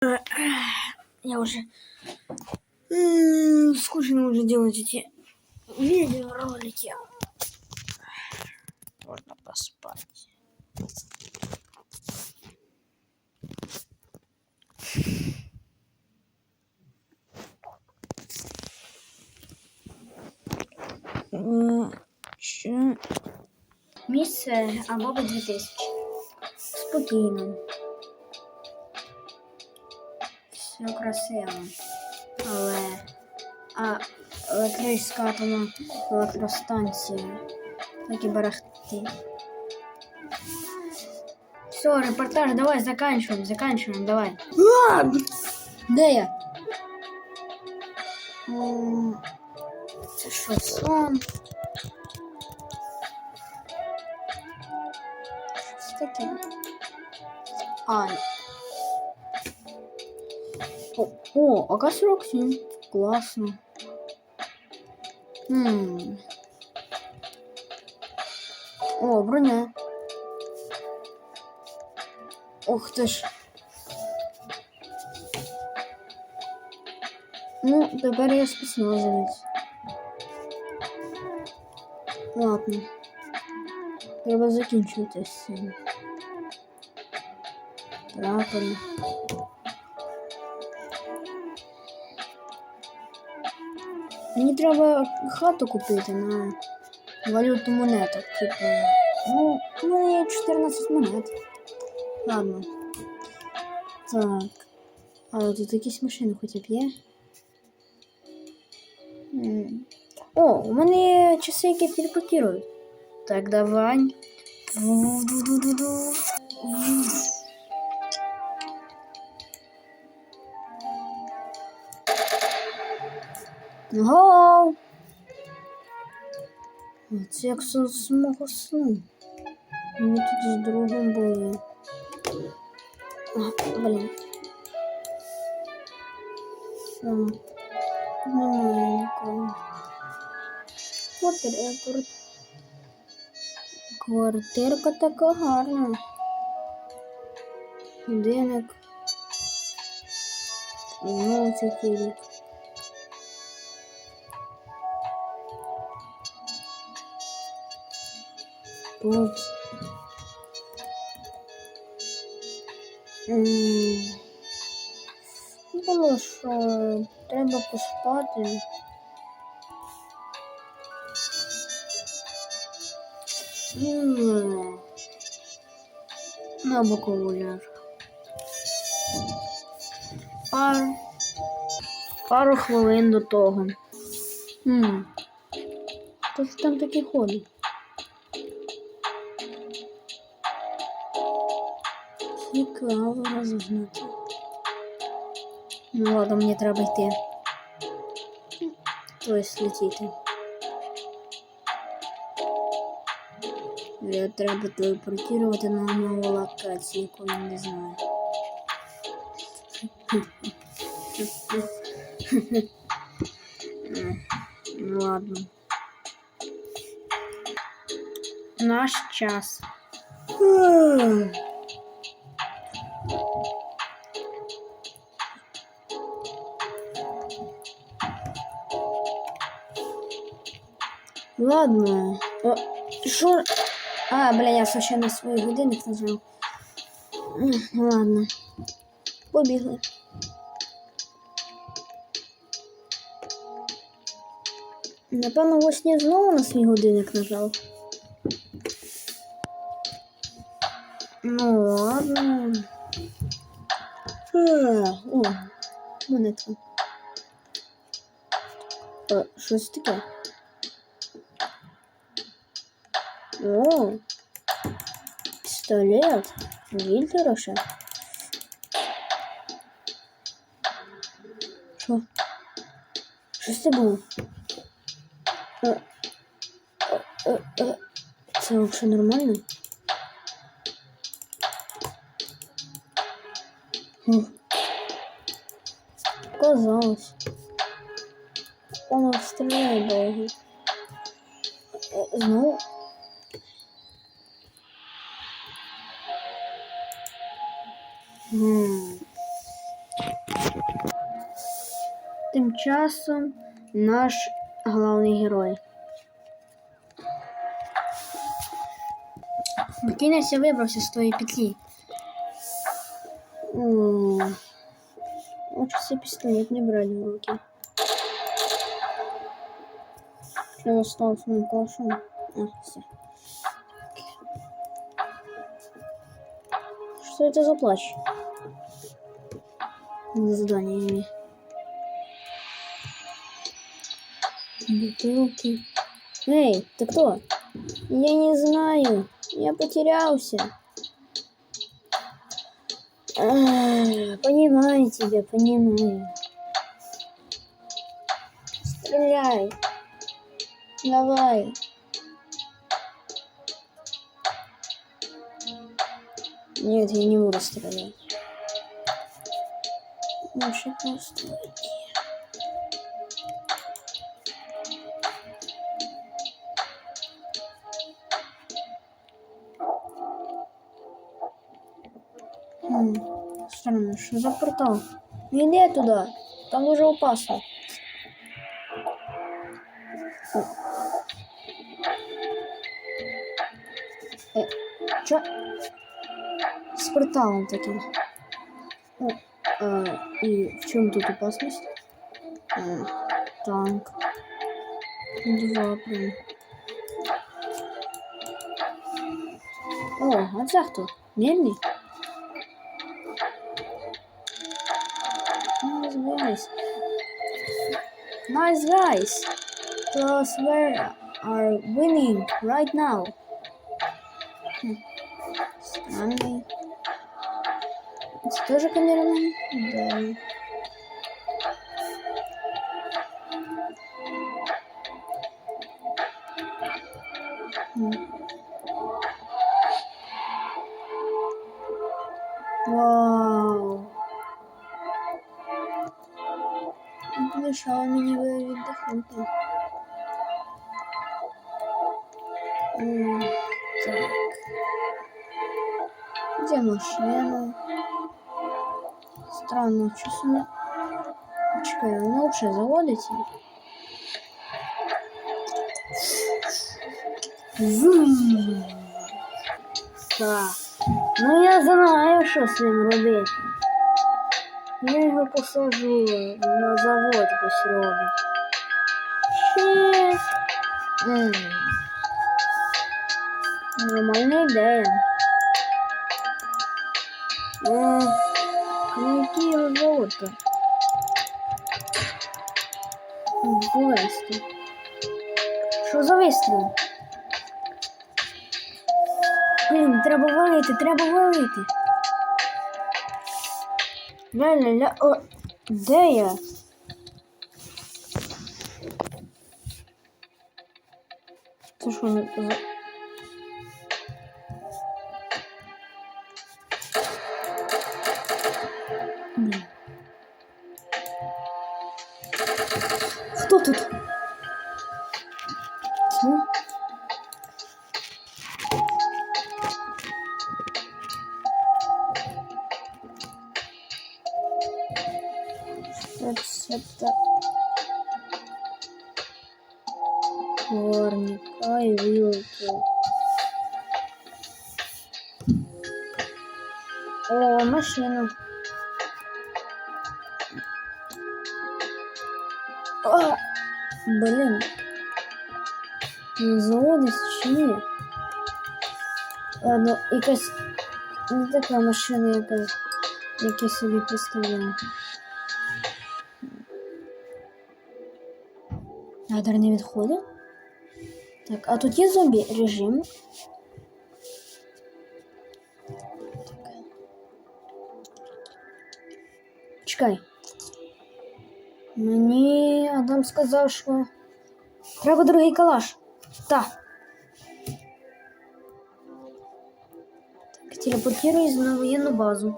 Я уже скучно уже делать эти видеоролики. Можно поспать. Місце або 2000. Спокійно. Все красиво. Але. А електрична атомна електростанція. Так і берегти. Все, репортаж, давай заканчиваем, заканчиваем, давай. Де я? М, Це що, сон? Що таке? Ай. О, о АК-47. Классно. М. О, броня. Ух ты ж. Ну, тепер я спецназовець. Ладно. Треба закінчувати з цим. Прапори. Мені треба хату купити на валюту монеток. Типу. Ну, у мене є 14 монет. Ладно. Так. Але тут якісь машини хоча б є. М. О, у мене є часи, які телепортують. Так, давай. Ду-ду-ду-ду-ду. Гоу! Це як сон з мого сну. Ми тут з другом були. А, блін. Все. Немає нікого. От репорт. Квартирка така гарна. Будинок. Ну, це рік. М, Було, що треба поспати. На бокову ляжу. Пару, пару хвилин до того. Хм. Хто ж там таки ходить? Цікаво розгнути. Ну ладно, мені треба йти. Тобто летіти. Я треба телепортувати на нову локацію, яку я не знаю. Ну ладно. Наш час. Ладно. О, що? А, бля, я случайно свій годинник нажав. М, Ладно. Побігли. Напевно, во сні знову на свій годинник нажав. Ну, ладно. Е, О, монетка. Е, Що таке? О, пистолет. Вильтероша. Що? Що це було? Е, е, е, е, Це взагалі нормально? Хм. Казалось. Он стріляє довго. Е, Знову тим часом наш головний герой. Наконец я вибрався з тої петлі. Лучше все пистолет не брали в руки. Я достал свою кашу. А, все. Что это за плащ? За заданиями. Бутылки. Эй, ты кто? Я не знаю. Я потерялся. А, понимаю тебя, понимаю. Стреляй. Давай. Нет, я не буду стрелять. Лучше просто странно, что за портал? Не иди туда, там уже опасно. Э, чё? С порталом таким. О, а, и в чем тут опасность? А, танк. Два прям. О, а це хто? Мельник? Nice guys. Nice guys. Plus where are winning right now. Хм. Странный. Тоже камерамен? Да. Вау. Мешало мені віддихнути. М, Так. Где машина? Странно, что с ней? Чекай, она лучше заводится. Зум. Так. Ну я знаю, що з ним робити. Я його посажу на завод пусть робить. М. Ну його золото? Ввести. Що за вистріл? Блін, треба валити, треба валити. Ля-ля-ля, о, де я? Це що за... Хто тут? Це? Рецепта Варника и вилки. О, машина. А, блин. Не заводиться чи ні? Ладно, якась не така машина, яка, як я собі представляю. Радар не відходить. Так, а тут є зомбі режим. Так. Чекай. Мені Адам сказав, що треба другий калаш. Так. Так, телепортируюсь на воєнну базу.